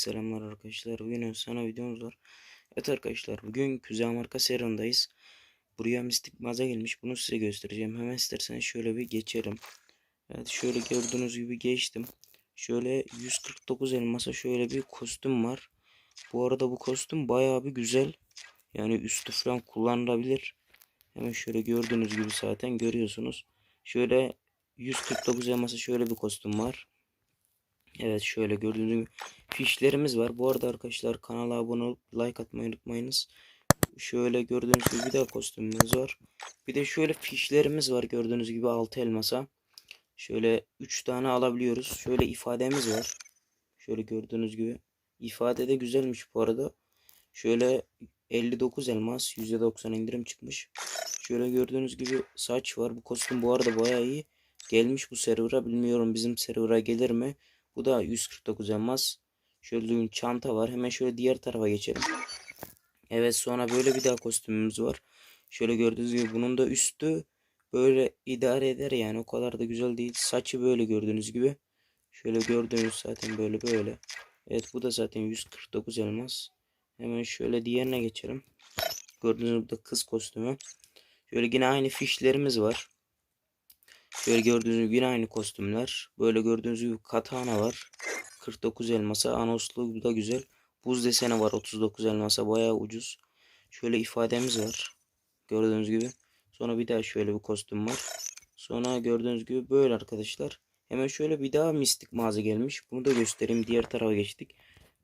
Selamlar arkadaşlar. Bugün sana videomuz var. Evet arkadaşlar bugün Kuzey Amerika serindayız. Buraya mistik maza gelmiş. Bunu size göstereceğim. Hemen isterseniz şöyle bir geçelim. Evet şöyle gördüğünüz gibi geçtim. Şöyle 149 elmasa şöyle bir kostüm var. Bu arada bu kostüm bayağı bir güzel. Yani üstü falan kullanılabilir. Hemen şöyle gördüğünüz gibi zaten görüyorsunuz. Şöyle 149 elmasa şöyle bir kostüm var. Evet şöyle gördüğünüz gibi fişlerimiz var. Bu arada arkadaşlar kanala abone olup like atmayı unutmayınız. Şöyle gördüğünüz gibi bir daha kostümümüz var. Bir de şöyle fişlerimiz var gördüğünüz gibi 6 elmasa. Şöyle 3 tane alabiliyoruz. Şöyle ifademiz var. Şöyle gördüğünüz gibi. İfade de güzelmiş bu arada. Şöyle 59 elmas %90 indirim çıkmış. Şöyle gördüğünüz gibi saç var. Bu kostüm bu arada bayağı iyi. Gelmiş bu server'a. Bilmiyorum bizim server'a gelir mi? Bu da 149 elmas. Şöyle bir çanta var. Hemen şöyle diğer tarafa geçelim. Evet sonra böyle bir daha kostümümüz var. Şöyle gördüğünüz gibi bunun da üstü böyle idare eder yani o kadar da güzel değil. Saçı böyle gördüğünüz gibi. Şöyle gördüğünüz zaten böyle böyle. Evet bu da zaten 149 elmas. Hemen şöyle diğerine geçelim. Gördüğünüz gibi kız kostümü. Şöyle yine aynı fişlerimiz var. Şöyle gördüğünüz gibi yine aynı kostümler. Böyle gördüğünüz gibi katana var. 49 elmasa. Anoslu da güzel. Buz deseni var 39 elmasa. Bayağı ucuz. Şöyle ifademiz var. Gördüğünüz gibi. Sonra bir daha şöyle bir kostüm var. Sonra gördüğünüz gibi böyle arkadaşlar. Hemen şöyle bir daha mistik mağaza gelmiş. Bunu da göstereyim. Diğer tarafa geçtik.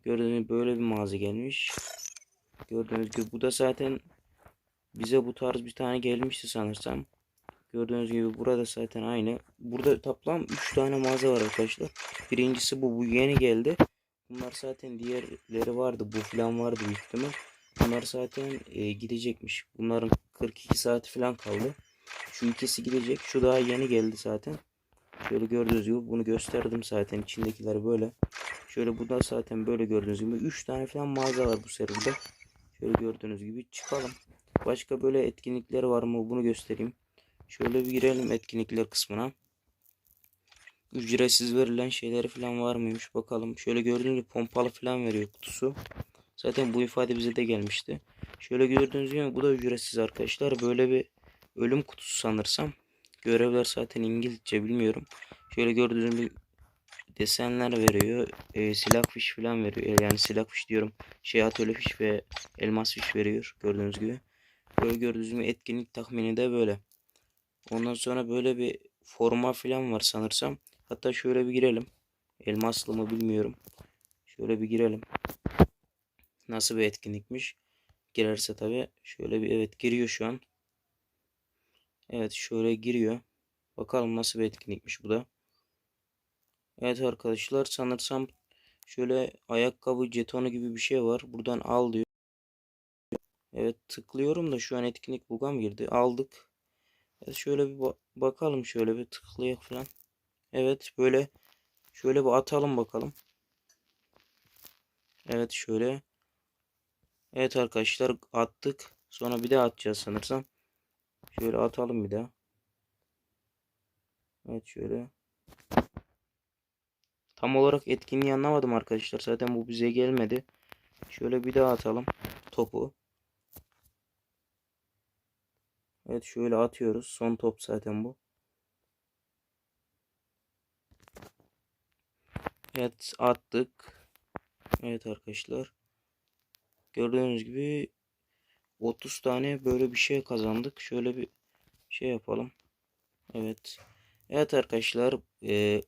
Gördüğünüz gibi böyle bir mağaza gelmiş. Gördüğünüz gibi bu da zaten bize bu tarz bir tane gelmişti sanırsam. Gördüğünüz gibi burada zaten aynı. Burada toplam 3 tane mağaza var arkadaşlar. Birincisi bu. Bu yeni geldi. Bunlar zaten diğerleri vardı. Bu falan vardı büyük ihtimal. Bunlar zaten e, gidecekmiş. Bunların 42 saati falan kaldı. Şu ikisi gidecek. Şu daha yeni geldi zaten. Şöyle gördüğünüz gibi bunu gösterdim zaten. İçindekiler böyle. Şöyle bu da zaten böyle gördüğünüz gibi. 3 tane falan mağaza var bu seride. Şöyle gördüğünüz gibi çıkalım. Başka böyle etkinlikler var mı bunu göstereyim. Şöyle bir girelim etkinlikler kısmına. Ücretsiz verilen şeyleri falan var mıymış bakalım. Şöyle gördüğünüz gibi pompalı falan veriyor kutusu. Zaten bu ifade bize de gelmişti. Şöyle gördüğünüz gibi bu da ücretsiz arkadaşlar. Böyle bir ölüm kutusu sanırsam. Görevler zaten İngilizce bilmiyorum. Şöyle gördüğünüz gibi desenler veriyor. E, silah fiş falan veriyor. Yani silah fiş diyorum. Şey atölye fiş ve elmas fiş veriyor. Gördüğünüz gibi. Böyle gördüğünüz gibi etkinlik tahmini de böyle. Ondan sonra böyle bir forma falan var sanırsam. Hatta şöyle bir girelim. Elmaslı mı bilmiyorum. Şöyle bir girelim. Nasıl bir etkinlikmiş? Girerse tabi şöyle bir evet giriyor şu an. Evet şöyle giriyor. Bakalım nasıl bir etkinlikmiş bu da. Evet arkadaşlar sanırsam şöyle ayakkabı jetonu gibi bir şey var. Buradan al diyor. Evet tıklıyorum da şu an etkinlik buga mı girdi? Aldık. Evet, şöyle bir ba- bakalım şöyle bir tıklayak falan. Evet böyle şöyle bir atalım bakalım. Evet şöyle. Evet arkadaşlar attık. Sonra bir daha atacağız sanırsam. Şöyle atalım bir daha. Evet şöyle. Tam olarak etkinliği anlamadım arkadaşlar. Zaten bu bize gelmedi. Şöyle bir daha atalım topu. Evet şöyle atıyoruz. Son top zaten bu. Evet attık. Evet arkadaşlar. Gördüğünüz gibi 30 tane böyle bir şey kazandık. Şöyle bir şey yapalım. Evet. Evet arkadaşlar. E,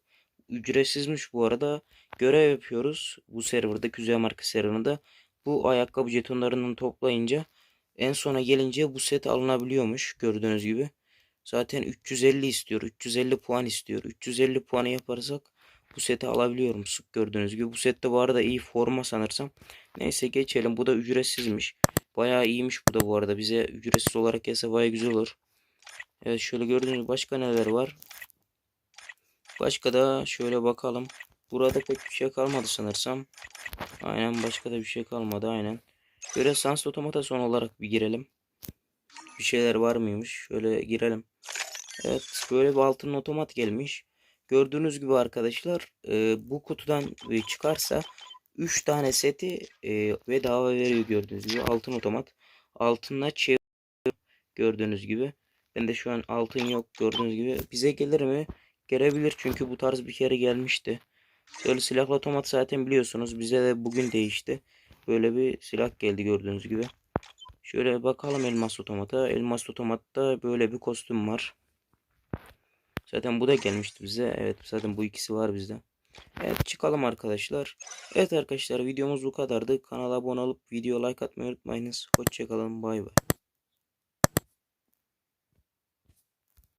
ücretsizmiş bu arada. Görev yapıyoruz. Bu serverda Kuzey Marka serverında. Bu ayakkabı jetonlarından toplayınca en sona gelince bu set alınabiliyormuş. Gördüğünüz gibi. Zaten 350 istiyor. 350 puan istiyor. 350 puanı yaparsak bu seti alabiliyorum. Sık gördüğünüz gibi. Bu sette bu arada iyi forma sanırsam. Neyse geçelim. Bu da ücretsizmiş. Bayağı iyiymiş bu da bu arada. Bize ücretsiz olarak gelse bayağı güzel olur. Evet şöyle gördüğünüz başka neler var. Başka da şöyle bakalım. Burada pek bir şey kalmadı sanırsam. Aynen başka da bir şey kalmadı aynen. Şöyle sans otomata son olarak bir girelim. Bir şeyler var mıymış? Şöyle girelim. Evet böyle bir altın otomat gelmiş. Gördüğünüz gibi arkadaşlar e, bu kutudan e, çıkarsa 3 tane seti e, bedava veriyor gördüğünüz gibi. Altın otomat. Altınla çevir gördüğünüz gibi. Ben de şu an altın yok gördüğünüz gibi. Bize gelir mi? Gelebilir çünkü bu tarz bir kere gelmişti. Böyle silahlı otomat zaten biliyorsunuz. Bize de bugün değişti. Böyle bir silah geldi gördüğünüz gibi. Şöyle bakalım elmas otomata. Elmas otomatta böyle bir kostüm var. Zaten bu da gelmişti bize. Evet zaten bu ikisi var bizde. Evet çıkalım arkadaşlar. Evet arkadaşlar videomuz bu kadardı. Kanala abone olup video like atmayı unutmayınız. Hoşçakalın bay bay.